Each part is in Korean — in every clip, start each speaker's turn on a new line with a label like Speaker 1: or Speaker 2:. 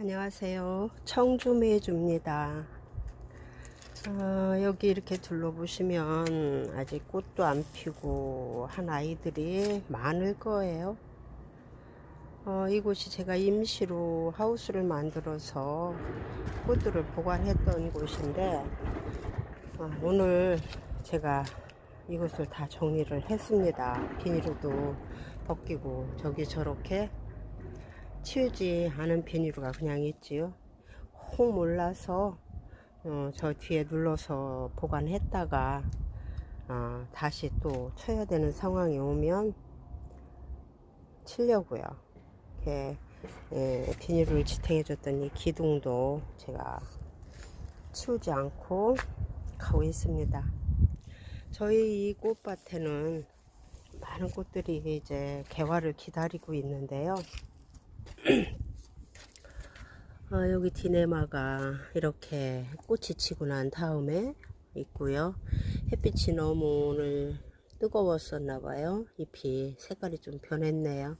Speaker 1: 안녕하세요. 청주매주입니다. 어, 여기 이렇게 둘러보시면 아직 꽃도 안 피고 한 아이들이 많을 거예요. 어, 이곳이 제가 임시로 하우스를 만들어서 꽃들을 보관했던 곳인데 어, 오늘 제가 이것을 다 정리를 했습니다. 비닐도 벗기고 저기 저렇게 치우지 않은 비닐가 그냥 있지요. 혹 몰라서 어, 저 뒤에 눌러서 보관했다가 어, 다시 또 쳐야 되는 상황이 오면 치려고요. 이렇게 예, 비닐을 지탱해 이 기둥도 제가 치우지 않고 가고 있습니다. 저희 이 꽃밭에는 많은 꽃들이 이제 개화를 기다리고 있는데요. 어, 여기 디네마가 이렇게 꽃이 치고 난 다음에 있고요. 햇빛이 너무 오늘 뜨거웠었나 봐요. 잎이 색깔이 좀 변했네요.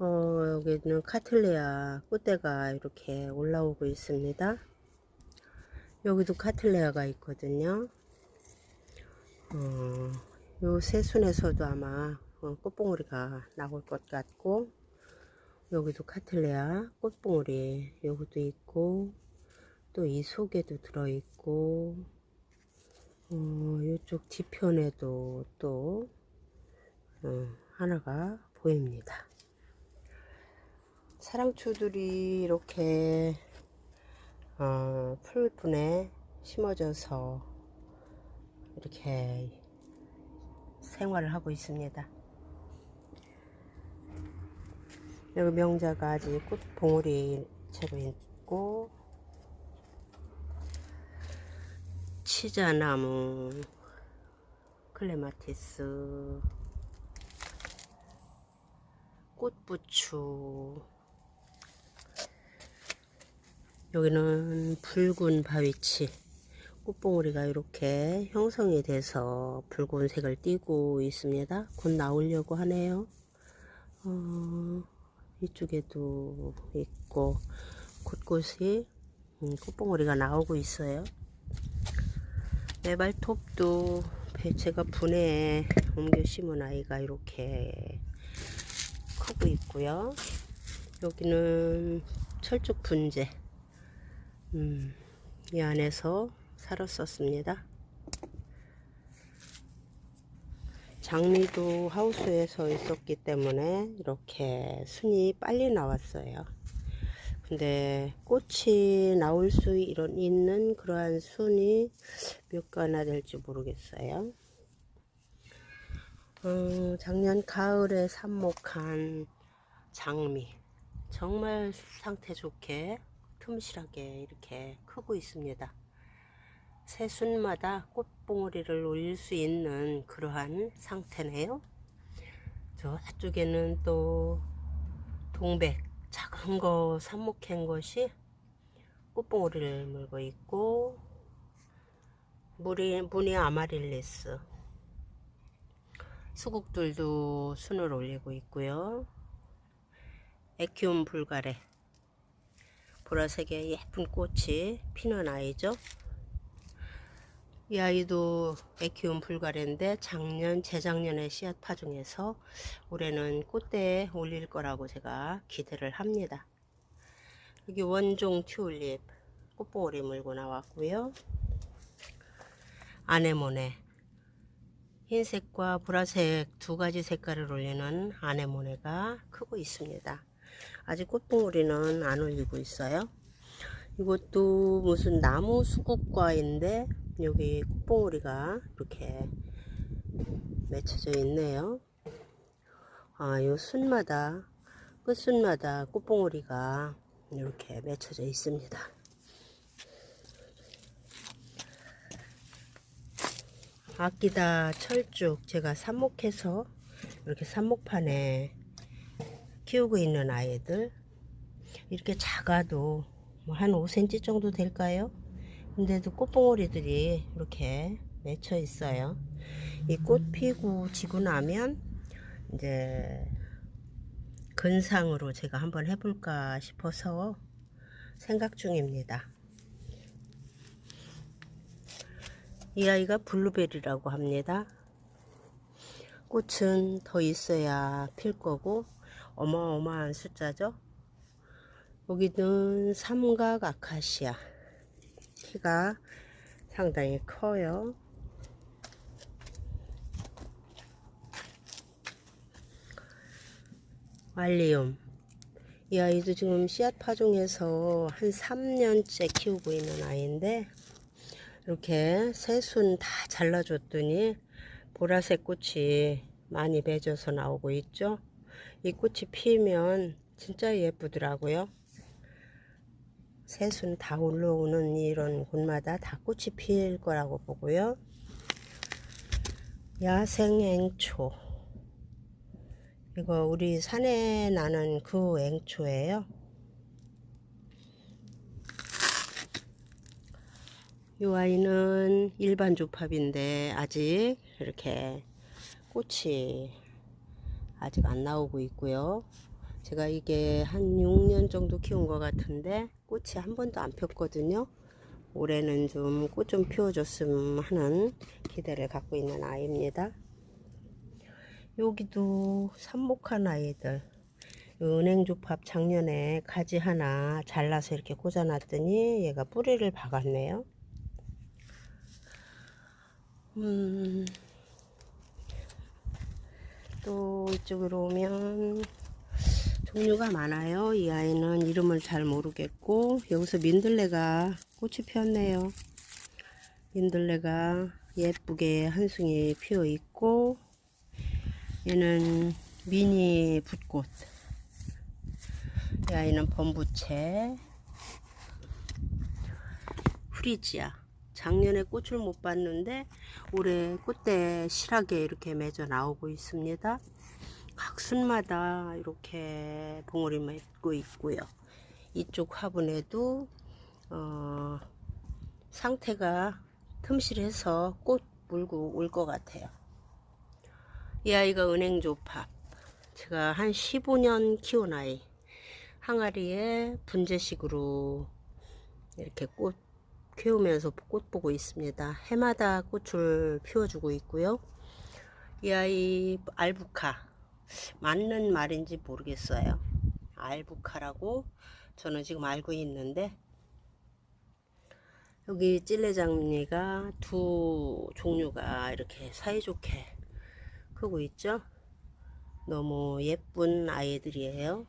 Speaker 1: 어, 여기는 카틀레아 꽃대가 이렇게 올라오고 있습니다. 여기도 카틀레아가 있거든요. 어, 요 새순에서도 아마 어, 꽃봉오리가 나올 것 같고 여기도 카틀레아 꽃봉오리 여기도 있고 또 이 속에도 들어있고 어, 이쪽 뒤편에도 또 어, 하나가 보입니다. 사랑초들이 이렇게 어, 풀분에 심어져서 이렇게 생활을 하고 있습니다. 여기 명자가 아직 꽃 봉우리 채로 있고 치자나무 클레마티스 꽃부추 여기는 붉은 바위치 꽃봉오리가 이렇게 형성이 돼서 붉은색을 띠고 있습니다. 곧 나오려고 하네요. 어, 이쪽에도 있고 곳곳이 음, 꽃봉오리가 나오고 있어요. 메발톱도 제가 분해에 옮겨 심은 아이가 이렇게 크고 있고요. 여기는 철쭉 분재. 음, 이 안에서 살았었습니다. 장미도 하우스에서 있었기 때문에 이렇게 순이 빨리 나왔어요. 근데 꽃이 나올 수 있는 그러한 순이 몇 가나 될지 모르겠어요. 어, 작년 가을에 삽목한 장미 정말 상태 좋게 틈실하게 이렇게 크고 있습니다. 새순마다 꽃봉오리를 올릴 수 있는 그러한 상태네요. 저쪽에는 또 동백 작은 거 삽목한 것이 꽃봉오리를 물고 있고 무리, 무늬 아마릴리스 수국들도 순을 올리고 있고요. 에큐움 불가레 보라색의 예쁜 꽃이 피는 아이죠. 이 아이도 에키움 불가래인데 작년 재작년에 씨앗 파종해서 올해는 꽃대에 올릴 거라고 제가 기대를 합니다. 여기 원종 튤립 꽃봉오리 물고 나왔고요. 아네모네 흰색과 보라색 두 가지 색깔을 올리는 아네모네가 크고 있습니다. 아직 꽃봉오리는 안 올리고 있어요. 이것도 무슨 나무 수국과인데 여기 꽃봉오리가 이렇게 맺혀져 있네요. 아, 요 순마다 끝순마다 꽃봉오리가 이렇게 맺혀져 있습니다. 아끼다 철쭉 제가 삽목해서 이렇게 삽목판에 키우고 있는 아이들 이렇게 작아도 뭐한 5cm 정도 될까요? 근데도 꽃봉오리들이 이렇게 맺혀 있어요. 이 꽃 피고 지고 나면 이제 근상으로 제가 한번 해볼까 싶어서 생각 중입니다. 이 아이가 블루베리라고 합니다. 꽃은 더 있어야 필 거고 어마어마한 숫자죠. 여기는 삼각 아카시아 키가 상당히 커요. 알리움 이 아이도 지금 씨앗 파종해서 한 3년째 키우고 있는 아이인데 이렇게 새순 다 잘라줬더니 보라색 꽃이 많이 맺어서 나오고 있죠. 이 꽃이 피면 진짜 예쁘더라고요. 새순 다 올라오는 이런 곳마다 다 꽃이 필 거라고 보고요. 야생 앵초. 이거 우리 산에 나는 그 앵초예요. 이 아이는 일반 조팝인데 아직 이렇게 꽃이 아직 안 나오고 있고요. 제가 이게 한 6년 정도 키운 것 같은데 꽃이 한 번도 안 폈거든요. 올해는 좀 꽃 좀 피워줬으면 하는 기대를 갖고 있는 아이입니다. 여기도 삽목한 아이들 은행조팝 작년에 가지 하나 잘라서 이렇게 꽂아놨더니 얘가 뿌리를 박았네요. 음, 또 이쪽으로 오면 종류가 많아요. 이 아이는 이름을 잘 모르겠고 여기서 민들레가 꽃이 피었네요. 민들레가 예쁘게 한 송이 피어 있고 얘는 미니 붓꽃 이 아이는 범부채 프리지아 작년에 꽃을 못 봤는데 올해 꽃대 실하게 이렇게 맺어 나오고 있습니다 각 순마다 이렇게 봉오리 맺고 있고요 이쪽 화분에도 어, 상태가 틈실해서 꽃 물고 올 것 같아요 이 아이가 은행조팝. 제가 한 15년 키운 아이. 항아리에 분재식으로 이렇게 꽃 키우면서 꽃 보고 있습니다. 해마다 꽃을 피워주고 있고요. 이 아이 알부카. 맞는 말인지 모르겠어요. 알부카라고 저는 지금 알고 있는데 여기 찔레장미가 두 종류가 이렇게 사이좋게 크고 있죠? 너무 예쁜 아이들이에요.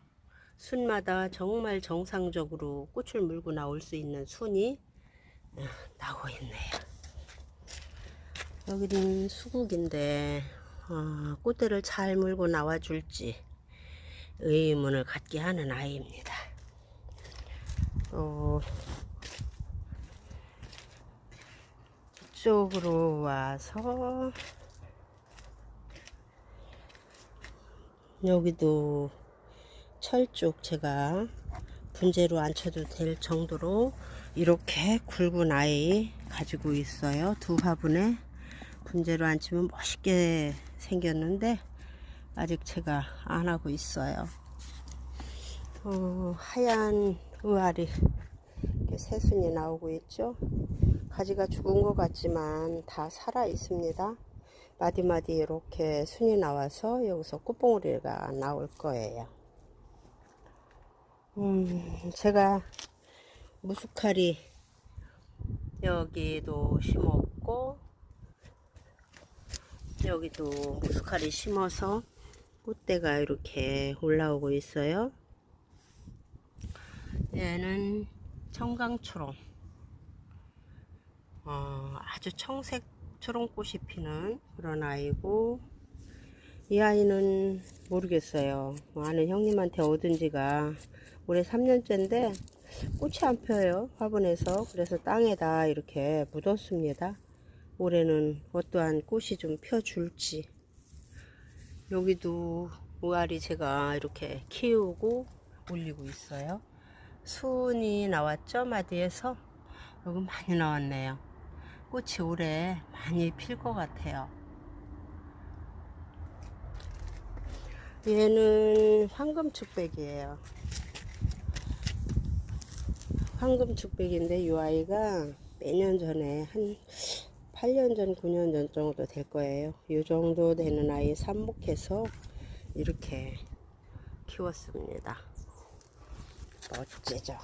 Speaker 1: 순마다 정말 정상적으로 꽃을 물고 나올 수 있는 순이 어, 나오고 있네요. 여기는 수국인데 어, 꽃대를 잘 물고 나와줄지 의문을 갖게 하는 아이입니다. 어, 이쪽으로 와서 여기도 철쭉 제가 분재로 안 쳐도 될 정도로 이렇게 굵은 아이 가지고 있어요. 두 화분에 분재로 안 치면 멋있게 생겼는데 아직 제가 안 하고 있어요. 어, 하얀 의아리 새순이 나오고 있죠. 가지가 죽은 것 같지만 다 살아 있습니다. 마디마디 이렇게 순이 나와서 여기서 꽃봉오리가 나올 거예요. 음, 제가 무수카리 여기도 심었고 여기도 무수카리 심어서 꽃대가 이렇게 올라오고 있어요. 얘는 청강초롱. 어, 아주 청색 초롱꽃이 피는 그런 아이고 이 아이는 모르겠어요. 뭐 아는 형님한테 얻은 지가 올해 3년째인데 꽃이 안 펴요 화분에서. 그래서 땅에다 이렇게 묻었습니다 올해는 어떠한 꽃이 좀 펴줄지 여기도 우아리 제가 이렇게 키우고 올리고 있어요 순이 나왔죠 마디에서 여기 많이 나왔네요 꽃이 올해 많이 필 것 같아요. 얘는 황금축백이에요. 황금축백인데 이 아이가 몇년 전에 한 8년 전, 9년 전 정도 될 거예요. 이 정도 되는 아이 삽목해서 이렇게 키웠습니다. 멋지죠?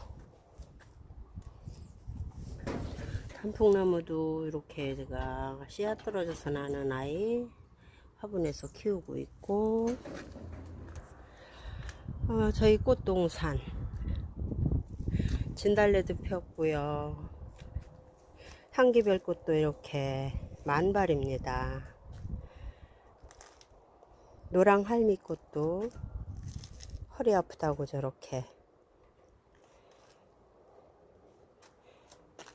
Speaker 1: 단풍나무도 이렇게 제가 씨앗 떨어져서 나는 아이 화분에서 키우고 있고 어, 저희 꽃동산 진달래도 폈고요 향기별 꽃도 이렇게 만발입니다. 노랑 할미꽃도 허리 아프다고 저렇게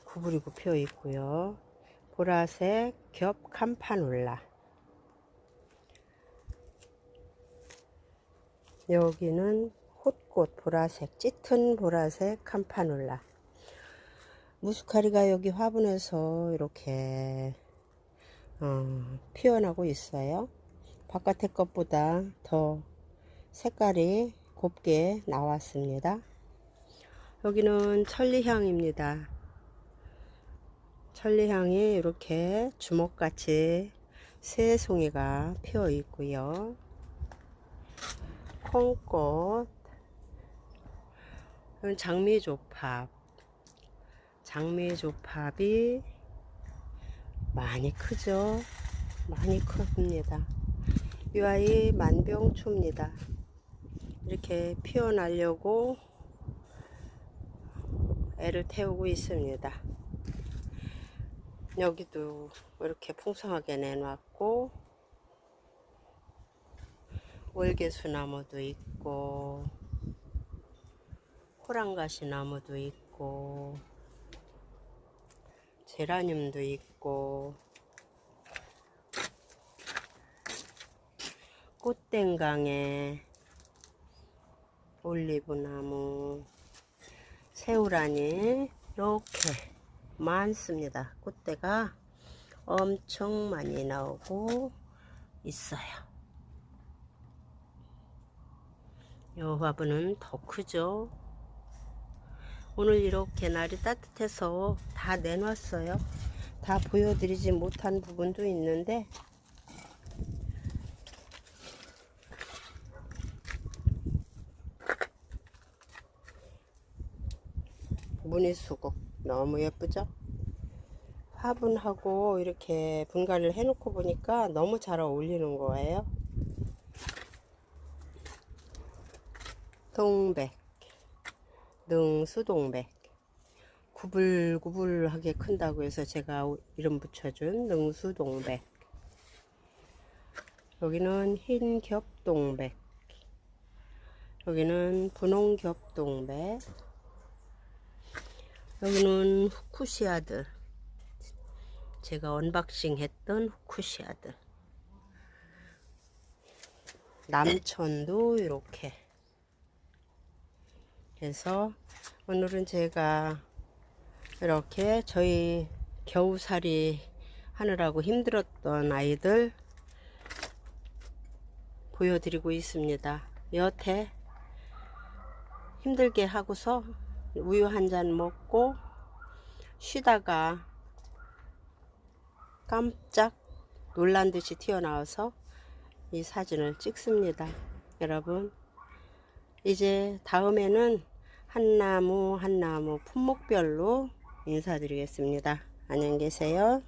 Speaker 1: 구부리고 피어 있고요. 보라색 겹 캄파놀라. 여기는 홑꽃 보라색 짙은 보라색 캄파놀라 무스카리가 여기 화분에서 이렇게 어, 피어나고 있어요. 바깥의 것보다 더 색깔이 곱게 나왔습니다. 여기는 천리향입니다. 천리향이 이렇게 주먹같이 세 송이가 피어 있고요. 콩꽃 장미조팝 장미 조팝이 많이 크죠. 많이 큽니다. 이 아이 만병초입니다. 이렇게 피어나려고 애를 태우고 있습니다. 여기도 이렇게 풍성하게 내놨고 월계수 나무도 있고 호랑가시 나무도 있고 제라늄도 있고 꽃땡강에 올리브 나무 새우란이 이렇게 많습니다 꽃대가 엄청 많이 나오고 있어요 요 화분은 더 크죠. 오늘 이렇게 날이 따뜻해서 다 내놨어요. 다 보여드리지 못한 부분도 있는데 무늬 수국 너무 예쁘죠? 화분하고 이렇게 분갈이를 해놓고 보니까 너무 잘 어울리는 거예요. 동백, 능수동백. 구불구불하게 큰다고 해서 제가 이름 붙여준 능수동백. 여기는 흰 겹동백. 여기는 분홍 겹동백. 여기는 후쿠시아드. 제가 언박싱 했던 후쿠시아드. 남천도 이렇게 그래서 오늘은 제가 이렇게 저희 겨우살이 하느라고 힘들었던 아이들 보여드리고 있습니다. 여태 힘들게 하고서 우유 한 잔 먹고 쉬다가 깜짝 놀란 듯이 튀어나와서 이 사진을 찍습니다. 여러분, 이제 다음에는 한 나무 한 나무 품목별로 인사드리겠습니다. 안녕히 계세요.